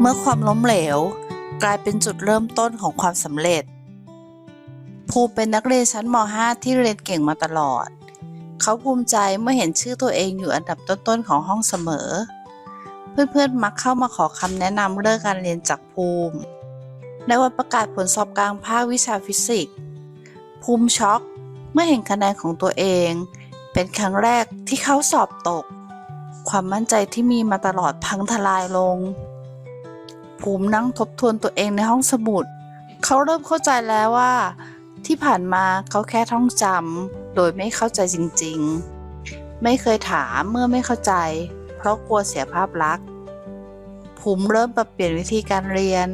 เมื่อความล้มเหลว กลายเป็นจุดเริ่มต้นของความสำเร็จ ภูเป็นนักเรียนชั้นม .5 ที่เรียนเก่งมาตลอด เขาภูมิใจเมื่อเห็นชื่อตัวเองอยู่อันดับต้นๆของห้องเสมอ เพื่อนๆมักเข้ามาขอคำแนะนำเรื่องการเรียนจากภูมิ ในวันประกาศผลสอบกลางภาควิชาฟิสิกส์ ภูมิช็อกเมื่อเห็นคะแนนของตัวเอง เป็นครั้งแรกที่เขาสอบตก ความมั่นใจที่มีมาตลอดพังทลายลง ภูมินั่งทบทวนตัวเองในห้องสมุด เขาเริ่มเข้าใจแล้วว่า ที่ผ่านมาเขาแค่ท่องจำโดยไม่เข้าใจจริงๆ ไม่เคยถามเมื่อไม่เข้าใจ เพราะกลัวเสียภาพลักษณ์ภูมิเริ่มปรับเปลี่ยนวิธีการเรียน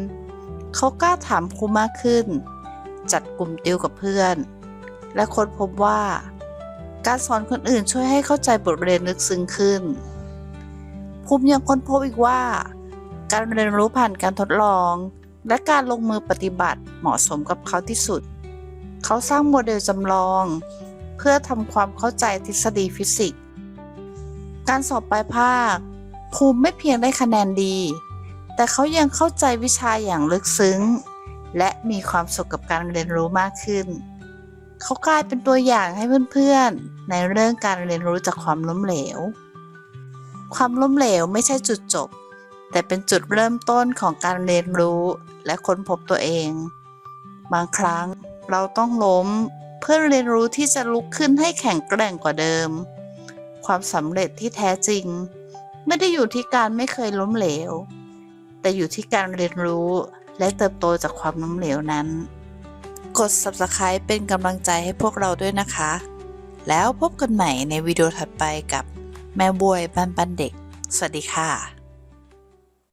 เขากล้าถามครูมากขึ้น จัดกลุ่มติวกับเพื่อน และค้นพบว่า การสอนคนอื่นช่วยให้เข้าใจบทเรียนลึกซึ้งขึ้นภูมิยังค้นพบอีกว่า การเรียนรู้ผ่านการทดลอง และการลงมือปฏิบัติเหมาะสมกับเขาที่สุด เขาสร้างโมเดลจำลอง เพื่อทำความเข้าใจทฤษฎีฟิสิกส์ การสอบปลายภาค ภูมิไม่เพียงได้คะแนนดี แต่เขายังเข้าใจวิชาอย่างลึกซึ้ง และมีความสุขกับการเรียนรู้มากขึ้น เขากลายเป็นตัวอย่างให้เพื่อนๆ ในเรื่องการเรียนรู้จากความล้มเหลว ความล้มเหลวไม่ใช่จุดจบ แต่เป็นจุดเริ่มต้นของการเรียนรู้และค้นพบตัวเอง บางครั้งเราต้องล้มเพื่อเรียนรู้ที่จะลุกขึ้นให้แข็งแกร่งกว่าเดิม ความสำเร็จที่แท้จริง ไม่ได้อยู่ที่การไม่เคยล้มเหลว แต่อยู่ที่การเรียนรู้และเติบโตจากความล้มเหลวนั้น กด subscribe เป็นกำลังใจให้พวกเราด้วยนะคะ แล้วพบกันใหม่ในวิดีโอถัดไปกับแม่บวยบ้านปันเด็ก สวัสดีค่ะ